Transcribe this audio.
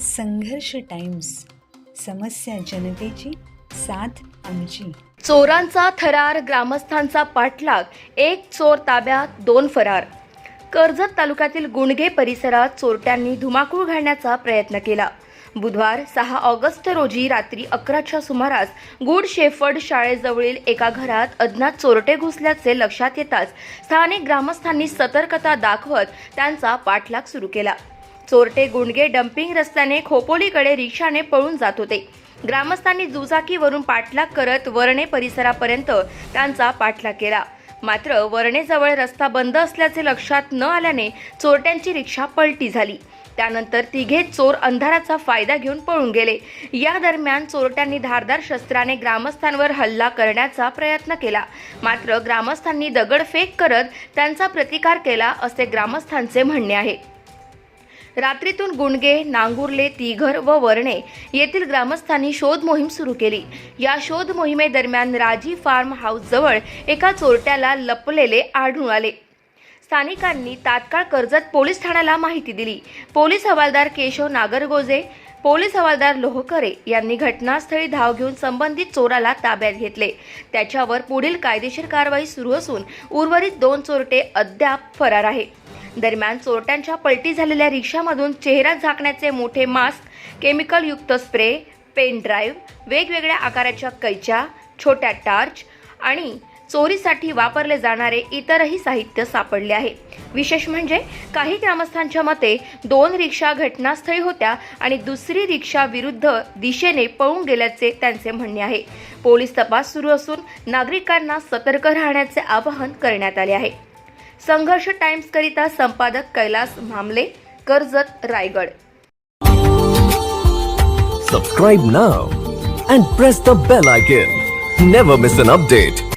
संघर्ष टाइम्स समस्या जनतेची साथ आमची. चोरांचा थरार ग्रामस्थांचा पाठलाग एक चोर ताब्यात दोन फरार. कर्जत तालुक्यातील गुणगे परिसरात चोरट्यांनी धुमाकूळ घालण्याचा प्रयत्न केला. बुधवार सहा ऑगस्ट रोजी रात्री अकराच्या सुमारास गुड शेफर्ड शाळेजवळील एका घरात अज्ञात चोरटे घुसल्याचे लक्षात येताच स्थानिक ग्रामस्थांनी सतर्कता दाखवत त्यांचा पाठलाग सुरू केला. चोरटे गुंडगे डम्पिंग रस्त्याने खोपोलीकडे रिक्षाने पळून जात होते. ग्रामस्थांनी दुचाकीवरून पाठलाग करत वरणे परिसरापर्यंत त्यांचा पाठलाग केला. मात्र वरणेजवळ रस्ता बंद असल्याचे लक्षात न आल्याने चोरट्यांची रिक्षा पलटी झाली. त्यानंतर तिघे चोर अंधाराचा फायदा घेऊन पळून गेले. या दरम्यान चोरट्यांनी धारदार शस्त्राने ग्रामस्थांवर हल्ला करण्याचा प्रयत्न केला. मात्र ग्रामस्थांनी दगडफेक करत त्यांचा प्रतिकार केला असे ग्रामस्थांचे म्हणणे आहे. रात्रीतून गुणगे नांगुर्ले तिघर व वर्णे येथील ग्रामस्थांनी शोध मोहीम सुरू केली. या शोध मोहिमेदरम्यान राजी फार्म हाऊस जवळ एका चोरट्याला लपलेले आढळून आले. स्थानिकांनी तात्काळ कर्जत पोलीस ठाण्याला माहिती दिली. पोलीस हवालदार केशव नागरगोजे पोलीस हवालदार लोहकरे यांनी घटनास्थळी धाव घेऊन संबंधित चोराला ताब्यात घेतले. त्याच्यावर पुढील कायदेशीर कारवाई सुरू असून उर्वरित दोन चोरटे अद्याप फरार आहे दरम्यान चोरट्यांच्या पलटी झालेल्या रिक्षामधून चेहरा झाकण्याचे मोठे मास्क केमिकलयुक्त स्प्रे पेन ड्राईव्ह वेगवेगळ्या आकाराच्या कैच्या छोट्या टार्च आणि चोरीसाठी वापरले जाणारे इतरही साहित्य सापडले आहे. विशेष म्हणजे काही ग्रामस्थांच्या मते दोन रिक्षा घटनास्थळी होत्या आणि दुसरी रिक्षा विरुद्ध दिशेने पळून गेल्याचे त्यांचे म्हणणे आहे. पोलीस तपास सुरू असून नागरिकांना सतर्क राहण्याचे आवाहन करण्यात आले आहे. संघर्ष टाइम्स करिता संपादक कैलास मामले कर्जत रायगड. सब्सक्राइब ना and press the bell icon never miss an update